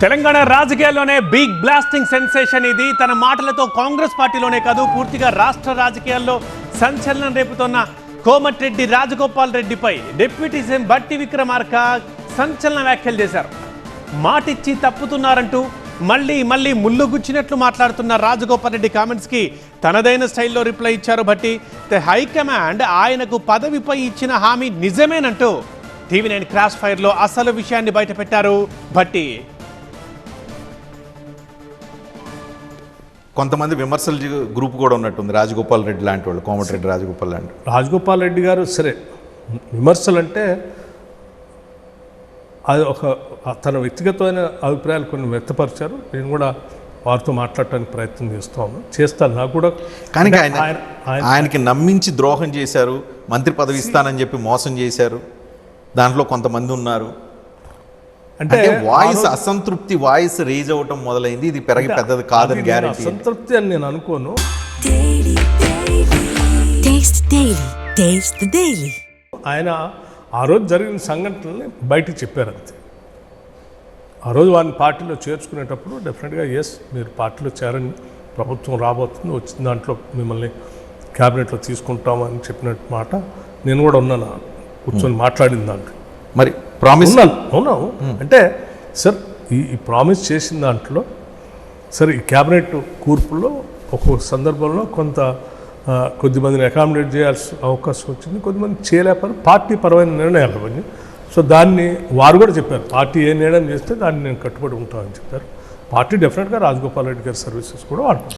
తెలంగాణ రాజకీయాల్లోనే big blasting sensation ఇది. తన మాటలతో కాంగ్రెస్ పార్టీలోనే కాదు పూర్తిగా రాష్ట్ర రాజకీయాల్లో సంచలనం రేపుతోన్న కోమటిరెడ్డి రాజగోపాల్ రెడ్డిపై డిప్యూటీ సీఎం బట్టి విక్రమార్క సంచలన వ్యాఖ్యలు చేశారు. మాటిచ్చి తప్పుతున్నారంటూ మళ్ళీ మళ్ళీ ముళ్ళు గుచ్చినట్లు మాట్లాడుతున్న రాజగోపాల్ రెడ్డి కామెంట్స్కి తనదైన స్టైల్లో రిప్లై ఇచ్చారు బట్టి ద హైకమాండ్ ఆయనకు పదవిపై ఇచ్చిన హామీ నిజమేనంటూ టీవీ నైన్ క్రాష్ ఫైర్లో అసలు విషయాన్ని బయటపెట్టారు భట్టి. కొంతమంది విమర్శల గ్రూప్ కూడా ఉన్నట్టుంది. రాజగోపాల్ రెడ్డి లాంటి వాళ్ళు కోమటిరెడ్డి రాజగోపాల్ లాంటి. రాజగోపాల్ రెడ్డి గారు సరే విమర్శలు అంటే అది ఒక తన వ్యక్తిగతమైన అభిప్రాయాలు కొన్ని వ్యక్తపరిచారు. నేను కూడా వారితో మాట్లాడటానికి ప్రయత్నం చేస్తాను చేస్తాను. నాకు కూడా కానీ ఆయన ఆయనకి నమ్మించి ద్రోహం చేశారు మంత్రి పదవి ఇస్తానని చెప్పి మోసం చేశారు. దాంట్లో కొంతమంది ఉన్నారు. అంటే వాయిస్ అసంతృప్తి వాయిస్ రేజ్ అవటం మొదలైంది. ఇది పెరగి పెద్దది కాదని గ్యారెంటీ అసంతృప్తి అని నేను అనుకోను. ఆయన ఆ రోజు జరిగిన సంఘటనల్ని బయటికి చెప్పారు అంతే. ఆ రోజు వారిని పార్టీలో చేర్చుకునేటప్పుడు డెఫినెట్గా ఎస్ మీరు పార్టీలో చేరండి ప్రభుత్వం రాబోతుంది వచ్చిన దాంట్లో మిమ్మల్ని క్యాబినెట్లో తీసుకుంటామని చెప్పిన మాట నేను కూడా ఉన్నాను. కూర్చొని మాట్లాడిన దాంట్లో. మరి ప్రామిస్ ఉన్నాను అవునావు అంటే సార్ ఈ ప్రామిస్ చేసిన దాంట్లో సరే ఈ క్యాబినెట్ కూర్పులో ఒక్కొక్క సందర్భంలో కొంత కొద్దిమందిని అకామిడేట్ చేయాల్సిన అవకాశం వచ్చింది. కొద్దిమంది చేయలేకపోయారు పార్టీ పరమైన నిర్ణయాలు అవన్నీ సో దాన్ని వారు కూడా చెప్పారు పార్టీ ఏ నిర్ణయం చేస్తే దాన్ని నేను కట్టుబడి ఉంటామని చెప్పారు. పార్టీ డెఫినెట్గా రాజగోపాల్ రెడ్డి గారి సర్వీసెస్ కూడా వాడుతుంది